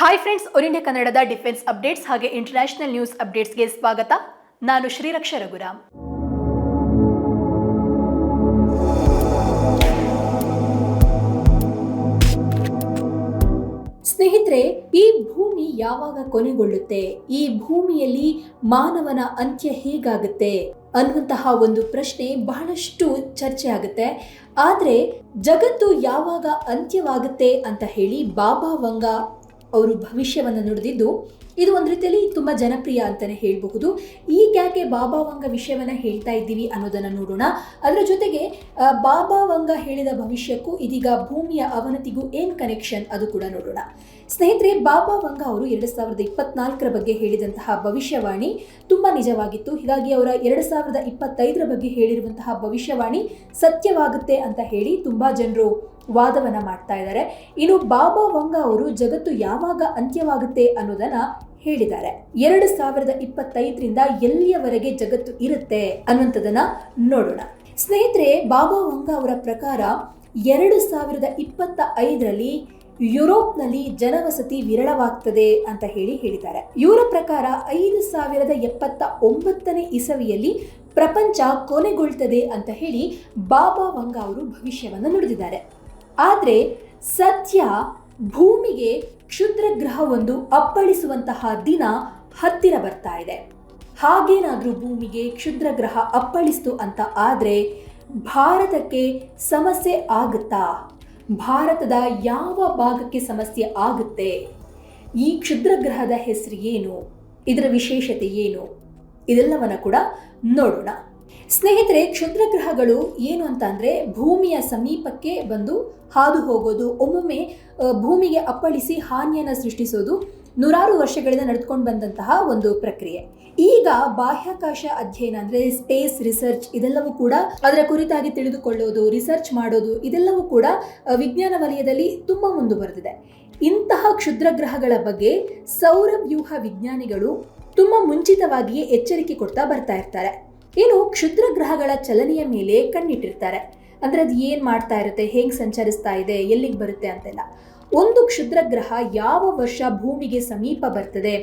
Hi friends or India ಕನ್ನಡದ defence updates ಹಾಗೆ international news ಅಪ್ಡೇಟ್ಸ್ಗೆ ಸ್ವಾಗತ. ನಾನು ಶ್ರೀರಕ್ಷ ರಘುರಾಮ್. ಸ್ನೇಹಿತರೆ, ಈ ಭೂಮಿ ಯಾವಾಗ ಕೊನೆಗೊಳ್ಳುತ್ತೆ? ಈ ಭೂಮಿಯಲ್ಲಿ ಮಾನವನ ಅಂತ್ಯ ಹೇಗಾಗುತ್ತೆ? ಅನ್ನುವಂತಹ ಒಂದು ಪ್ರಶ್ನೆ ಬಹಳಷ್ಟು ಚರ್ಚೆ ಆಗುತ್ತೆ. ಆದರೆ ಜಗತ್ತು ಯಾವಾಗ ಅಂತ್ಯವಾಗುತ್ತೆ ಅಂತ ಹೇಳಿ ಬಾಬಾ ವಂಗ ಅವರು ಭವಿಷ್ಯವನ್ನು ನುಡಿದಿದ್ದು ಇದು ಒಂದು ರೀತಿಯಲ್ಲಿ ತುಂಬ ಜನಪ್ರಿಯ ಅಂತಲೇ ಹೇಳಬಹುದು. ಈಗ ಯಾಕೆ ಬಾಬಾ ವಂಗ ವಿಷಯವನ್ನು ಹೇಳ್ತಾ ಇದ್ದೀವಿ ಅನ್ನೋದನ್ನು ನೋಡೋಣ. ಅದರ ಜೊತೆಗೆ ಬಾಬಾ ವಂಗ ಹೇಳಿದ ಭವಿಷ್ಯಕ್ಕೂ ಇದೀಗ ಭೂಮಿಯ ಅವನತಿಗೂ ಏನು ಕನೆಕ್ಷನ್ ಅದು ಕೂಡ ನೋಡೋಣ. ಸ್ನೇಹಿತರೆ, ಬಾಬಾ ವಂಗ ಅವರು ಎರಡು ಸಾವಿರದ ಇಪ್ಪತ್ನಾಲ್ಕರ ಬಗ್ಗೆ ಹೇಳಿದಂತಹ ಭವಿಷ್ಯವಾಣಿ ತುಂಬ ನಿಜವಾಗಿತ್ತು. ಹೀಗಾಗಿ ಅವರ ಎರಡು ಸಾವಿರದ ಇಪ್ಪತ್ತೈದರ ಬಗ್ಗೆ ಹೇಳಿರುವಂತಹ ಭವಿಷ್ಯವಾಣಿ ಸತ್ಯವಾಗುತ್ತೆ ಅಂತ ಹೇಳಿ ತುಂಬ ಜನರು ವಾದವನ್ನ ಮಾಡ್ತಾ ಇದ್ದಾರೆ. ಇನ್ನು ಬಾಬಾ ವಂಗ ಅವರು ಜಗತ್ತು ಯಾವಾಗ ಅಂತ್ಯವಾಗುತ್ತೆ ಅನ್ನೋದನ್ನ ಹೇಳಿದ್ದಾರೆ. ಎರಡು ಸಾವಿರದ ಇಪ್ಪತ್ತೈದರಿಂದ ಎಲ್ಲಿಯವರೆಗೆ ಜಗತ್ತು ಇರುತ್ತೆ ಅನ್ನುವಂಥದ್ದನ್ನ ನೋಡೋಣ. ಸ್ನೇಹಿತರೆ, ಬಾಬಾ ವಂಗ ಅವರ ಪ್ರಕಾರ ಎರಡು ಸಾವಿರದ ಇಪ್ಪತ್ತ ಐದರಲ್ಲಿ ಯುರೋಪ್ನಲ್ಲಿ ಜನವಸತಿ ವಿರಳವಾಗ್ತದೆ ಅಂತ ಹೇಳಿ ಹೇಳಿದ್ದಾರೆ. ಇವರ ಪ್ರಕಾರ ಐದು ಸಾವಿರದ ಎಪ್ಪತ್ತ ಒಂಬತ್ತನೇ ಇಸವಿಯಲ್ಲಿ ಪ್ರಪಂಚ ಕೊನೆಗೊಳ್ತದೆ ಅಂತ ಹೇಳಿ ಬಾಬಾ ವಂಗ ಅವರು ಭವಿಷ್ಯವನ್ನು ನುಡಿದಿದ್ದಾರೆ. ಆದರೆ ಸದ್ಯ ಭೂಮಿಗೆ ಕ್ಷುದ್ರ ಗ್ರಹವೊಂದು ಅಪ್ಪಳಿಸುವಂತಹ ದಿನ ಹತ್ತಿರ ಬರ್ತಾ ಇದೆ. ಹಾಗೇನಾದರೂ ಭೂಮಿಗೆ ಕ್ಷುದ್ರ ಗ್ರಹ ಅಪ್ಪಳಿಸ್ತು ಅಂತ ಆದರೆ ಭಾರತಕ್ಕೆ ಸಮಸ್ಯೆ ಆಗುತ್ತಾ? ಭಾರತದ ಯಾವ ಭಾಗಕ್ಕೆ ಸಮಸ್ಯೆ ಆಗುತ್ತೆ? ಈ ಕ್ಷುದ್ರ ಗ್ರಹದ ಹೆಸರು ಏನು? ಇದರ ವಿಶೇಷತೆ ಏನು? ಇದೆಲ್ಲವನ್ನು ಕೂಡ ನೋಡೋಣ. ಸ್ನೇಹಿತರೆ ಕ್ಷುದ್ರಗ್ರಹಗಳು ಏನು ಅಂತ ಅಂದ್ರೆ ಭೂಮಿಯ ಸಮೀಪಕ್ಕೆ ಬಂದು ಹಾದು ಹೋಗೋದು, ಒಮ್ಮೊಮ್ಮೆ ಭೂಮಿಗೆ ಅಪ್ಪಳಿಸಿ ಹಾನಿಯನ್ನು ಸೃಷ್ಟಿಸೋದು ನೂರಾರು ವರ್ಷಗಳಿಂದ ನಡೆದುಕೊಂಡು ಬಂದಂತಹ ಒಂದು ಪ್ರಕ್ರಿಯೆ. ಈಗ ಬಾಹ್ಯಾಕಾಶ ಅಧ್ಯಯನ ಅಂದ್ರೆ ಸ್ಪೇಸ್ ರಿಸರ್ಚ್ ಇದೆಲ್ಲವೂ ಕೂಡ ಅದರ ಕುರಿತಾಗಿ ತಿಳಿದುಕೊಳ್ಳೋದು, ರಿಸರ್ಚ್ ಮಾಡೋದು ಇದೆಲ್ಲವೂ ಕೂಡ ವಿಜ್ಞಾನ ವಲಯದಲ್ಲಿ ತುಂಬಾ ಮುಂದುವರೆದಿದೆ ಇಂತಹ ಕ್ಷುದ್ರಗ್ರಹಗಳ ಬಗ್ಗೆ ಸೌರವ್ಯೂಹ ವಿಜ್ಞಾನಿಗಳು ತುಂಬಾ ಮುಂಚಿತವಾಗಿಯೇ ಎಚ್ಚರಿಕೆ ಕೊಡ್ತಾ ಬರ್ತಾ ಇರ್ತಾರೆ. ಇನ್ನು ಕ್ಷುದ್ರ ಗ್ರಹಗಳ ಚಲನೆಯ ಮೇಲೆ ಕಣ್ಣಿಟ್ಟಿರ್ತಾರೆ. ಅಂದ್ರೆ ಅದು ಏನ್ ಮಾಡ್ತಾ ಇರುತ್ತೆ, ಹೇಗೆ ಸಂಚರಿಸ್ತಾ ಇದೆ, ಎಲ್ಲಿಗೆ ಬರುತ್ತೆ ಅಂತೆಲ್ಲ. ಒಂದು ಕ್ಷುದ್ರ ಗ್ರಹ ಯಾವ ವರ್ಷ ಭೂಮಿಗೆ ಸಮೀಪ ಬರ್ತದೆ,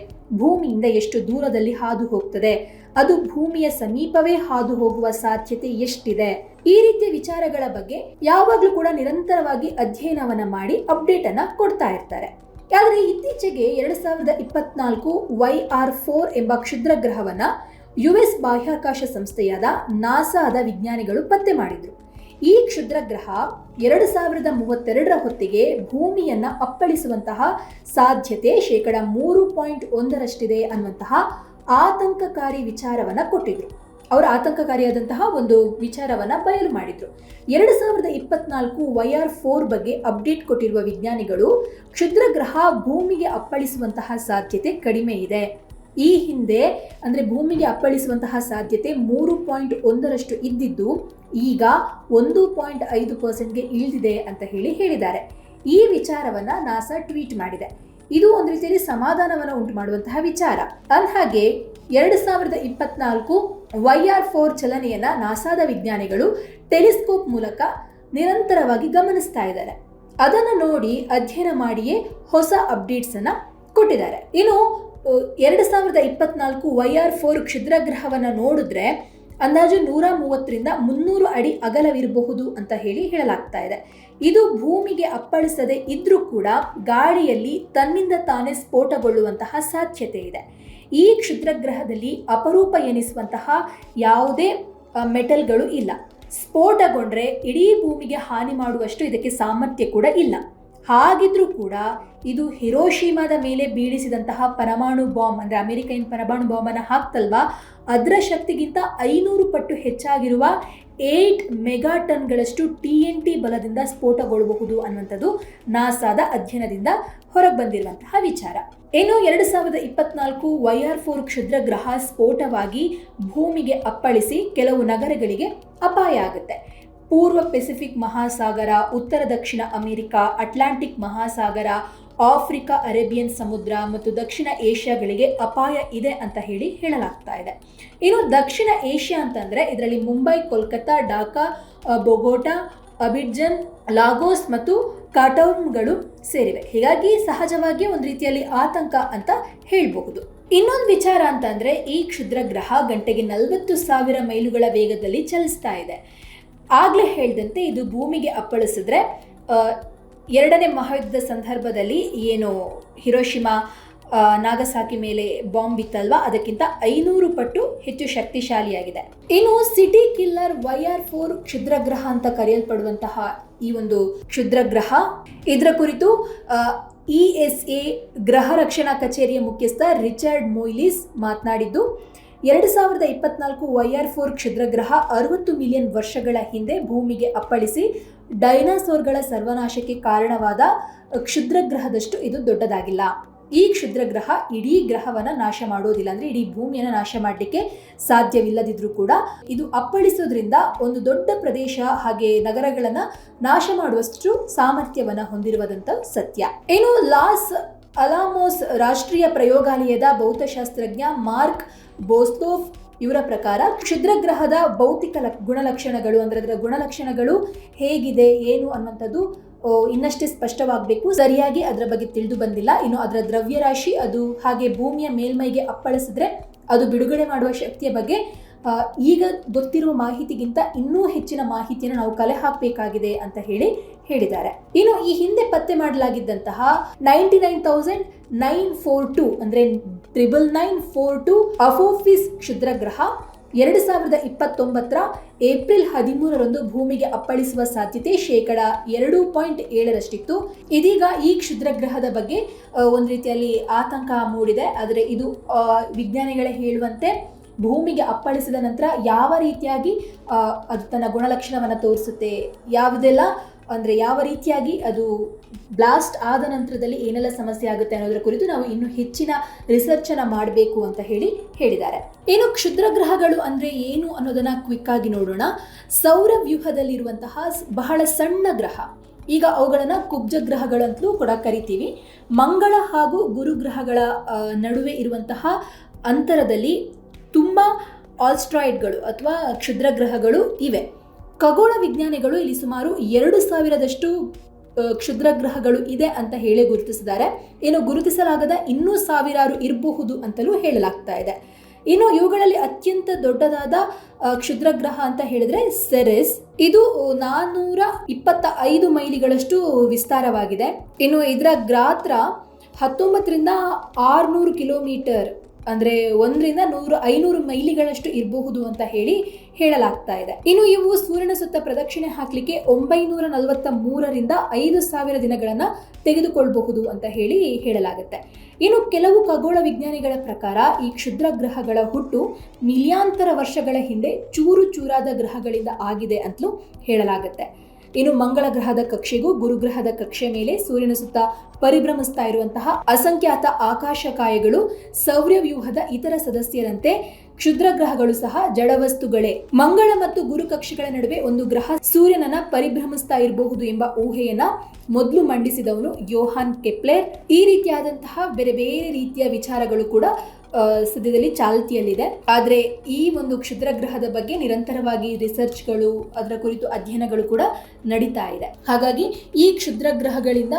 ಭೂಮಿಯಿಂದ ಎಷ್ಟು ದೂರದಲ್ಲಿ ಹಾದು ಹೋಗ್ತದೆ, ಅದು ಭೂಮಿಯ ಸಮೀಪವೇ ಹಾದು ಹೋಗುವ ಸಾಧ್ಯತೆ ಎಷ್ಟಿದೆ? ಈ ರೀತಿಯ ವಿಚಾರಗಳ ಬಗ್ಗೆ ಯಾವಾಗಲೂ ಕೂಡ ನಿರಂತರವಾಗಿ ಅಧ್ಯಯನವನ್ನ ಮಾಡಿ ಅಪ್ಡೇಟ್ ಅನ್ನ ಕೊಡ್ತಾ ಇರ್ತಾರೆ. ಆದರೆ ಇತ್ತೀಚೆಗೆ ಎರಡ್ ಸಾವಿರದ ಇಪ್ಪತ್ನಾಲ್ಕು ವೈ ಆರ್ ಫೋರ್ ಎಂಬ ಕ್ಷುದ್ರ ಗ್ರಹವನ್ನ ಯು ಎಸ್ ಬಾಹ್ಯಾಕಾಶ ಸಂಸ್ಥೆಯಾದ ನಾಸಾದ ವಿಜ್ಞಾನಿಗಳು ಪತ್ತೆ ಮಾಡಿದರು. ಈ ಕ್ಷುದ್ರ ಗ್ರಹ ಎರಡು ಸಾವಿರದ ಮೂವತ್ತೆರಡರ ಹೊತ್ತಿಗೆ ಭೂಮಿಯನ್ನ ಅಪ್ಪಳಿಸುವಂತಹ ಸಾಧ್ಯತೆ ಶೇಕಡ ಮೂರು ಪಾಯಿಂಟ್ ಒಂದರಷ್ಟಿದೆ ಅನ್ನುವಂತಹ ಆತಂಕಕಾರಿ ವಿಚಾರವನ್ನ ಕೊಟ್ಟಿದ್ರು. ಅವರು ಆತಂಕಕಾರಿಯಾದಂತಹ ಒಂದು ವಿಚಾರವನ್ನ ಬಯಲು ಮಾಡಿದ್ರು. ಎರಡು ಸಾವಿರದ ಇಪ್ಪತ್ನಾಲ್ಕು ವೈ ಆರ್ ಫೋರ್ ಬಗ್ಗೆ ಅಪ್ಡೇಟ್ ಕೊಟ್ಟಿರುವ ವಿಜ್ಞಾನಿಗಳು ಕ್ಷುದ್ರ ಗ್ರಹ ಭೂಮಿಗೆ ಅಪ್ಪಳಿಸುವಂತಹ ಸಾಧ್ಯತೆ ಕಡಿಮೆ ಇದೆ. ಈ ಹಿಂದೆ ಅಂದರೆ ಭೂಮಿಗೆ ಅಪ್ಪಳಿಸುವಂತಹ ಸಾಧ್ಯತೆ ಮೂರು ಪಾಯಿಂಟ್ ಒಂದರಷ್ಟು ಇದ್ದಿದ್ದು ಈಗ ಒಂದು ಪಾಯಿಂಟ್ ಐದು ಪರ್ಸೆಂಟ್ಗೆ ಇಳಿದಿದೆ ಅಂತ ಹೇಳಿ ಹೇಳಿದ್ದಾರೆ. ಈ ವಿಚಾರವನ್ನು ನಾಸಾ ಟ್ವೀಟ್ ಮಾಡಿದೆ. ಇದು ಒಂದು ರೀತಿಯಲ್ಲಿ ಸಮಾಧಾನವನ್ನು ಉಂಟು ಮಾಡುವಂತಹ ವಿಚಾರ. ಅಂದಹಾಗೆ ಎರಡು ಸಾವಿರದ ಇಪ್ಪತ್ನಾಲ್ಕು ವೈ ಆರ್ ಫೋರ್ ಚಲನೆಯನ್ನು ನಾಸಾದ ವಿಜ್ಞಾನಿಗಳು ಟೆಲಿಸ್ಕೋಪ್ ಮೂಲಕ ನಿರಂತರವಾಗಿ ಗಮನಿಸ್ತಾ ಇದ್ದಾರೆ. ಅದನ್ನು ನೋಡಿ ಅಧ್ಯಯನ ಮಾಡಿಯೇ ಹೊಸ ಅಪ್ಡೇಟ್ಸನ್ನು ಕೊಟ್ಟಿದ್ದಾರೆ. ಇನ್ನು ಎರಡು ಸಾವಿರದ ಇಪ್ಪತ್ನಾಲ್ಕು ವೈ ಆರ್ ಫೋರ್ ಕ್ಷುದ್ರಗ್ರಹವನ್ನು ನೋಡಿದ್ರೆ ಅಂದಾಜು ನೂರ ಮೂವತ್ತರಿಂದ ಮುನ್ನೂರು ಅಡಿ ಅಗಲವಿರಬಹುದು ಅಂತ ಹೇಳಿ ಹೇಳಲಾಗ್ತಾ ಇದೆ. ಇದು ಭೂಮಿಗೆ ಅಪ್ಪಳಿಸದೆ ಇದ್ರೂ ಕೂಡ ಗಾಳಿಯಲ್ಲಿ ತನ್ನಿಂದ ತಾನೇ ಸ್ಫೋಟಗೊಳ್ಳುವಂತಹ ಸಾಧ್ಯತೆ ಇದೆ. ಈ ಕ್ಷುದ್ರಗ್ರಹದಲ್ಲಿ ಅಪರೂಪ ಎನಿಸುವಂತಹ ಯಾವುದೇ ಮೆಟಲ್ಗಳು ಇಲ್ಲ. ಸ್ಫೋಟಗೊಂಡ್ರೆ ಇಡೀ ಭೂಮಿಗೆ ಹಾನಿ ಮಾಡುವಷ್ಟು ಇದಕ್ಕೆ ಸಾಮರ್ಥ್ಯ ಕೂಡ ಇಲ್ಲ. ಹಾಗಿದ್ರೂ ಕೂಡ ಇದು ಹಿರೋಶಿಮಾದ ಮೇಲೆ ಬೀಳಿಸಿದಂತಹ ಪರಮಾಣು ಬಾಂಬ್, ಅಂದರೆ ಅಮೆರಿಕ ಪರಮಾಣು ಬಾಂಬನ್ನು ಹಾಕ್ತಲ್ವಾ? ಅದರ ಶಕ್ತಿಗಿಂತ ಐನೂರು ಪಟ್ಟು ಹೆಚ್ಚಾಗಿರುವ ಏಟ್ ಮೆಗಾಟನ್ಗಳಷ್ಟು ಟಿ ಎನ್ ಟಿ ಬಲದಿಂದ ಸ್ಫೋಟಗೊಳ್ಳಬಹುದು ಅನ್ನುವಂಥದ್ದು ನಾಸಾದ ಅಧ್ಯಯನದಿಂದ ಹೊರಗೆ ಬಂದಿರುವಂತಹ ವಿಚಾರ. ಏನು ಎರಡು ಸಾವಿರದ ಇಪ್ಪತ್ನಾಲ್ಕು ವೈ ಆರ್ ಫೋರ್ ಕ್ಷುದ್ರ ಗ್ರಹ ಸ್ಫೋಟವಾಗಿ ಭೂಮಿಗೆ ಅಪ್ಪಳಿಸಿ ಕೆಲವು ನಗರಗಳಿಗೆ ಅಪಾಯ ಆಗುತ್ತೆ. ಪೂರ್ವ ಪೆಸಿಫಿಕ್ ಮಹಾಸಾಗರ, ಉತ್ತರ ದಕ್ಷಿಣ ಅಮೆರಿಕ, ಅಟ್ಲಾಂಟಿಕ್ ಮಹಾಸಾಗರ, ಆಫ್ರಿಕಾ, ಅರೇಬಿಯನ್ ಸಮುದ್ರ ಮತ್ತು ದಕ್ಷಿಣ ಏಷ್ಯಾಗಳಿಗೆ ಅಪಾಯ ಇದೆ ಅಂತ ಹೇಳಿ ಹೇಳಲಾಗ್ತಾ ಇದೆ. ಇನ್ನು ದಕ್ಷಿಣ ಏಷ್ಯಾ ಅಂತಂದ್ರೆ ಇದರಲ್ಲಿ Mumbai, Kolkata, Dhaka Bogota, Abidjan, Lagos ಮತ್ತು ಕಾಟೌನ್ಗಳು ಸೇರಿವೆ. ಹೀಗಾಗಿ ಸಹಜವಾಗಿ ಒಂದು ರೀತಿಯಲ್ಲಿ ಆತಂಕ ಅಂತ ಹೇಳಬಹುದು. ಇನ್ನೊಂದು ವಿಚಾರ ಅಂತಂದರೆ ಈ ಕ್ಷುದ್ರ ಗ್ರಹ ಗಂಟೆಗೆ ನಲವತ್ತು ಸಾವಿರ ಮೈಲುಗಳ ವೇಗದಲ್ಲಿ ಚಲಿಸ್ತಾ ಇದೆ. ಆಗ್ಲೇ ಹೇಳಿದಂತೆ ಇದು ಭೂಮಿಗೆ ಅಪ್ಪಳಿಸಿದ್ರೆ ಎರಡನೇ ಮಹಾಯುದ್ಧದ ಸಂದರ್ಭದಲ್ಲಿ ಏನು ಹಿರೋಶಿಮಾ ನಾಗಸಾಕಿ ಮೇಲೆ ಬಾಂಬ್ ಇತ್ತಲ್ವಾ? ಅದಕ್ಕಿಂತ ಐನೂರು ಪಟ್ಟು ಹೆಚ್ಚು ಶಕ್ತಿಶಾಲಿಯಾಗಿದೆ. ಇನ್ನು city killer Y R four ಕ್ಷುದ್ರಗ್ರಹ ಅಂತ ಕರೆಯಲ್ಪಡುವಂತಹ ಈ ಒಂದು ಕ್ಷುದ್ರಗ್ರಹ, ಇದರ ಕುರಿತು ಇ ಎಸ್ ಎ ಗ್ರಹ ರಕ್ಷಣಾ ಕಚೇರಿಯ ಮುಖ್ಯಸ್ಥ ರಿಚರ್ಡ್ ಮೊಯ್ಲಿಸ್ ಮಾತನಾಡಿದ್ದು ಎರಡು ಸಾವಿರದ ಇಪ್ಪತ್ನಾಲ್ಕು ವೈಆರ್ ಫೋರ್ ಕ್ಷುದ್ರಗ್ರಹ ಅರವತ್ತು ಮಿಲಿಯನ್ ವರ್ಷಗಳ ಹಿಂದೆ ಭೂಮಿಗೆ ಅಪ್ಪಳಿಸಿ ಡೈನಾಸೋರ್ಗಳ ಸರ್ವನಾಶಕ್ಕೆ ಕಾರಣವಾದ ಕ್ಷುದ್ರಗ್ರಹದಷ್ಟು ಇದು ದೊಡ್ಡದಾಗಿಲ್ಲ. ಈ ಕ್ಷುದ್ರಗ್ರಹ ಇಡೀ ಗ್ರಹವನ್ನು ನಾಶ ಮಾಡೋದಿಲ್ಲ ಅಂದರೆ ಇಡೀ ಭೂಮಿಯನ್ನು ನಾಶ ಮಾಡಲಿಕ್ಕೆ ಸಾಧ್ಯವಿಲ್ಲದಿದ್ರೂ ಕೂಡ ಇದು ಅಪ್ಪಳಿಸೋದ್ರಿಂದ ಒಂದು ದೊಡ್ಡ ಪ್ರದೇಶ ಹಾಗೆ ನಗರಗಳನ್ನು ನಾಶ ಮಾಡುವಷ್ಟು ಸಾಮರ್ಥ್ಯವನ್ನು ಹೊಂದಿರುವುದಂತ ಸತ್ಯ. ಏನು ಲಾಸ್ ಅಲಾಮೋಸ್ ರಾಷ್ಟ್ರೀಯ ಪ್ರಯೋಗಾಲಯದ ಭೌತಶಾಸ್ತ್ರಜ್ಞ ಮಾರ್ಕ್ ಬೋಸ್ತೋಫ್ ಇವರ ಪ್ರಕಾರ ಕ್ಷುದ್ರಗ್ರಹದ ಭೌತಿಕ ಲಕ್- ಗುಣಲಕ್ಷಣಗಳು ಅಂದರೆ ಅದರ ಗುಣಲಕ್ಷಣಗಳು ಹೇಗಿದೆ, ಏನು ಅನ್ನುವಂಥದ್ದು ಇನ್ನಷ್ಟೇ ಸ್ಪಷ್ಟವಾಗಬೇಕು. ಸರಿಯಾಗಿ ಅದರ ಬಗ್ಗೆ ತಿಳಿದು ಬಂದಿಲ್ಲ. ಇನ್ನು ಅದರ ದ್ರವ್ಯರಾಶಿ ಅದು ಹಾಗೆ ಭೂಮಿಯ ಮೇಲ್ಮೈಗೆ ಅಪ್ಪಳಿಸಿದ್ರೆ ಅದು ಬಿಡುಗಡೆ ಮಾಡುವ ಶಕ್ತಿಯ ಬಗ್ಗೆ ಈಗ ಗೊತ್ತಿರುವ ಮಾಹಿತಿಗಿಂತ ಇನ್ನೂ ಹೆಚ್ಚಿನ ಮಾಹಿತಿಯನ್ನು ನಾವು ಕಲೆ ಹಾಕಬೇಕಾಗಿದೆ ಅಂತ ಹೇಳಿ ಹೇಳಿದ್ದಾರೆ. ಇನ್ನು ಈ ಹಿಂದೆ ಪತ್ತೆ ಮಾಡಲಾಗಿದ್ದಂತಹ ninety nine thousand nine four two ಅಂದ್ರೆ triple nine four two Apophis ಕ್ಷುದ್ರಗ್ರಹ ಎರಡು ಸಾವಿರದ ಇಪ್ಪತ್ತೊಂಬತ್ತರ ಏಪ್ರಿಲ್ ಹದಿಮೂರರಂದು ಭೂಮಿಗೆ ಅಪ್ಪಳಿಸುವ ಸಾಧ್ಯತೆ ಶೇಕಡ ಎರಡು ಪಾಯಿಂಟ್ ಏಳರಷ್ಟಿತ್ತು. ಇದೀಗ ಈ ಕ್ಷುದ್ರಗ್ರಹದ ಬಗ್ಗೆ ಒಂದು ರೀತಿಯಲ್ಲಿ ಆತಂಕ ಮೂಡಿದೆ. ಆದರೆ ಇದು ವಿಜ್ಞಾನಿಗಳೇ ಹೇಳುವಂತೆ ಭೂಮಿಗೆ ಅಪ್ಪಳಿಸಿದ ನಂತರ ಯಾವ ರೀತಿಯಾಗಿ ಅದು ತನ್ನ ಗುಣಲಕ್ಷಣವನ್ನು ತೋರಿಸುತ್ತೆ ಯಾವುದೆಲ್ಲ ಅಂದರೆ ಯಾವ ರೀತಿಯಾಗಿ ಅದು ಬ್ಲಾಸ್ಟ್ ಆದ ನಂತರದಲ್ಲಿ ಏನೆಲ್ಲ ಸಮಸ್ಯೆ ಆಗುತ್ತೆ ಅನ್ನೋದರ ಕುರಿತು ನಾವು ಇನ್ನು ಹೆಚ್ಚಿನ ರಿಸರ್ಚ್ ಅನ್ನ ಮಾಡಬೇಕು ಅಂತ ಹೇಳಿ ಹೇಳಿದ್ದಾರೆ. ಏನು ಕ್ಷುದ್ರ ಗ್ರಹಗಳು ಅಂದ್ರೆ ಏನು ಅನ್ನೋದನ್ನ ಕ್ವಿಕ್ ಆಗಿ ನೋಡೋಣ. ಸೌರ ವ್ಯೂಹದಲ್ಲಿರುವಂತಹ ಬಹಳ ಸಣ್ಣ ಗ್ರಹ. ಈಗ ಅವುಗಳನ್ನು ಕುಬ್ಜ ಗ್ರಹಗಳಂತಲೂ ಕೂಡ ಕರಿತೀವಿ. ಮಂಗಳ ಹಾಗೂ ಗುರುಗ್ರಹಗಳ ನಡುವೆ ಇರುವಂತಹ ಅಂತರದಲ್ಲಿ ತುಂಬ ಆಲ್ಸ್ಟ್ರಾಯ್ಡ್ಗಳು ಅಥವಾ ಕ್ಷುದ್ರ ಗ್ರಹಗಳು ಇವೆ. ಖಗೋಳ ವಿಜ್ಞಾನಿಗಳು ಇಲ್ಲಿ ಸುಮಾರು ಎರಡು ಸಾವಿರದಷ್ಟು ಕ್ಷುದ್ರ ಕ್ಷುದ್ರಗ್ರಹಗಳು ಇದೆ ಅಂತ ಹೇಳಿ ಗುರುತಿಸಿದ್ದಾರೆ. ಏನು ಗುರುತಿಸಲಾಗದ ಇನ್ನೂ ಸಾವಿರಾರು ಇರಬಹುದು ಅಂತಲೂ ಹೇಳಲಾಗ್ತಾ ಇದೆ. ಇನ್ನು ಇವುಗಳಲ್ಲಿ ಅತ್ಯಂತ ದೊಡ್ಡದಾದ ಕ್ಷುದ್ರ ಗ್ರಹ ಅಂತ ಹೇಳಿದ್ರೆ ಸೆರೆಸ್. ಇದು ನಾನ್ನೂರ ಇಪ್ಪತ್ತ ಐದು ಮೈಲಿಗಳಷ್ಟು ವಿಸ್ತಾರವಾಗಿದೆ. ಇನ್ನು ಇದರ ಗ್ರಾತ್ರ ಹತ್ತೊಂಬತ್ತರಿಂದ ಆರುನೂರು ಕಿಲೋಮೀಟರ್. ಅಂದ್ರೆ ಒಂದರಿಂದ ನೂರು, ಐನೂರು ಮೈಲಿಗಳಷ್ಟು ಇರಬಹುದು ಅಂತ ಹೇಳಿ ಹೇಳಲಾಗ್ತಾ ಇದೆ. ಇನ್ನು ಇವು ಸೂರ್ಯನ ಸುತ್ತ ಪ್ರದಕ್ಷಿಣೆ ಹಾಕ್ಲಿಕ್ಕೆ ಒಂಬೈನೂರ ನಲವತ್ತ ಮೂರರಿಂದ ಐದು ಸಾವಿರ ದಿನಗಳನ್ನ ತೆಗೆದುಕೊಳ್ಬಹುದು ಅಂತ ಹೇಳಿ ಹೇಳಲಾಗುತ್ತೆ. ಇನ್ನು ಕೆಲವು ಖಗೋಳ ವಿಜ್ಞಾನಿಗಳ ಪ್ರಕಾರ ಈ ಕ್ಷುದ್ರ ಗ್ರಹಗಳ ಹುಟ್ಟು ಮಿಲಿಯಾಂತರ ವರ್ಷಗಳ ಹಿಂದೆ ಚೂರು ಚೂರಾದ ಗ್ರಹಗಳಿಂದ ಆಗಿದೆ ಅಂತಲೂ ಹೇಳಲಾಗುತ್ತೆ. ಇನ್ನು ಮಂಗಳ ಗ್ರಹದ ಕಕ್ಷೆಗೂ ಗುರುಗ್ರಹದ ಕಕ್ಷೆ ಮೇಲೆ ಸೂರ್ಯನ ಸುತ್ತ ಪರಿಭ್ರಮಿಸ್ತಾ ಇರುವಂತಹ ಅಸಂಖ್ಯಾತ ಆಕಾಶಕಾಯಗಳು ಸೌರ್ಯವ್ಯೂಹದ ಇತರ ಸದಸ್ಯರಂತೆ ಕ್ಷುದ್ರ ಗ್ರಹಗಳು ಸಹ ಜಡವಸ್ತುಗಳೇ. ಮಂಗಳ ಮತ್ತು ಗುರು ಕಕ್ಷೆಗಳ ನಡುವೆ ಒಂದು ಗ್ರಹ ಸೂರ್ಯನನ್ನ ಪರಿಭ್ರಮಿಸ್ತಾ ಇರಬಹುದು ಎಂಬ ಊಹೆಯನ್ನ ಮೊದಲು ಮಂಡಿಸಿದವನು ಯೋಹಾನ್ ಕೆಪ್ಲೆರ್. ಈ ರೀತಿಯಾದಂತಹ ಬೇರೆ ಬೇರೆ ರೀತಿಯ ವಿಚಾರಗಳು ಕೂಡ ಸದ್ಯದಲ್ಲಿ ಚಾಲ್ತಿಯಲ್ಲಿದೆ. ಆದರೆ ಈ ಒಂದು ಕ್ಷುದ್ರ ಗ್ರಹದ ಬಗ್ಗೆ ನಿರಂತರವಾಗಿ ರಿಸರ್ಚ್ಗಳು ಅದರ ಕುರಿತು ಅಧ್ಯಯನಗಳು ಕೂಡ ನಡೀತಾ ಇದೆ. ಹಾಗಾಗಿ ಈ ಕ್ಷುದ್ರ ಗ್ರಹಗಳಿಂದ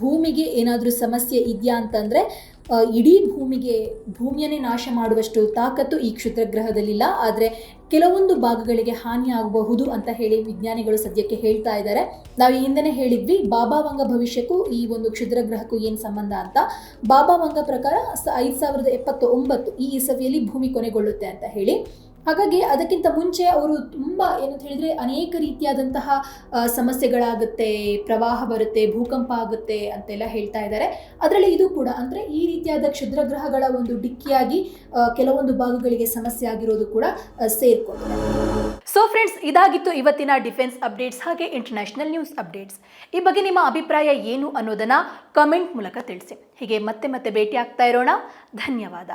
ಭೂಮಿಗೆ ಏನಾದರೂ ಸಮಸ್ಯೆ ಇದೆಯಾ ಅಂತಂದ್ರೆ ಇಡೀ ಭೂಮಿಗೆ, ಭೂಮಿಯನ್ನೇ ನಾಶ ಮಾಡುವಷ್ಟು ತಾಕತ್ತು ಈ ಕ್ಷುದ್ರ ಗ್ರಹದಲ್ಲಿಲ್ಲ ಆದರೆ ಕೆಲವೊಂದು ಭಾಗಗಳಿಗೆ ಹಾನಿ ಆಗಬಹುದು ಅಂತ ಹೇಳಿ ವಿಜ್ಞಾನಿಗಳು ಸದ್ಯಕ್ಕೆ ಹೇಳ್ತಾ ಇದ್ದಾರೆ. ನಾವು ಹಿಂದೆನೇ ಹೇಳಿದ್ವಿ, ಬಾಬಾ ವಂಗ ಭವಿಷ್ಯಕ್ಕೂ ಈ ಒಂದು ಕ್ಷುದ್ರ ಗ್ರಹಕ್ಕೂ ಏನು ಸಂಬಂಧ ಅಂತ. ಬಾಬಾ ವಂಗ ಪ್ರಕಾರ ಐದು ಸಾವಿರದ ಎಪ್ಪತ್ತೊಂಬತ್ತು ಈ ಇಸವಿಯಲ್ಲಿ ಭೂಮಿ ಕೊನೆಗೊಳ್ಳುತ್ತೆ ಅಂತ ಹೇಳಿ. ಹಾಗಾಗಿ ಅದಕ್ಕಿಂತ ಮುಂಚೆ ಅವರು ತುಂಬ ಏನಂತ ಹೇಳಿದ್ರೆ ಅನೇಕ ರೀತಿಯಾದಂತಹ ಸಮಸ್ಯೆಗಳಾಗುತ್ತೆ, ಪ್ರವಾಹ ಬರುತ್ತೆ, ಭೂಕಂಪ ಆಗುತ್ತೆ ಅಂತೆಲ್ಲ ಹೇಳ್ತಾ ಇದ್ದಾರೆ. ಅದರಲ್ಲಿ ಇದು ಕೂಡ ಅಂದರೆ ಈ ರೀತಿಯಾದ ಕ್ಷುದ್ರ ಗ್ರಹಗಳ ಒಂದು ಡಿಕ್ಕಿಯಾಗಿ ಕೆಲವೊಂದು ಭಾಗಗಳಿಗೆ ಸಮಸ್ಯೆ ಆಗಿರೋದು ಕೂಡ ಸೇರ್ಕೊಂಡಿದೆ. ಸೊ ಫ್ರೆಂಡ್ಸ್ ಇದಾಗಿತ್ತು ಇವತ್ತಿನ ಡಿಫೆನ್ಸ್ ಅಪ್ಡೇಟ್ಸ್ ಹಾಗೆ ಇಂಟರ್ನ್ಯಾಷನಲ್ ನ್ಯೂಸ್ ಅಪ್ಡೇಟ್ಸ್. ಈ ಬಗ್ಗೆ ನಿಮ್ಮ ಅಭಿಪ್ರಾಯ ಏನು ಅನ್ನೋದನ್ನ ಕಮೆಂಟ್ ಮೂಲಕ ತಿಳಿಸಿ. ಹೀಗೆ ಮತ್ತೆ ಮತ್ತೆ ಭೇಟಿ ಆಗ್ತಾ ಇರೋಣ. ಧನ್ಯವಾದ.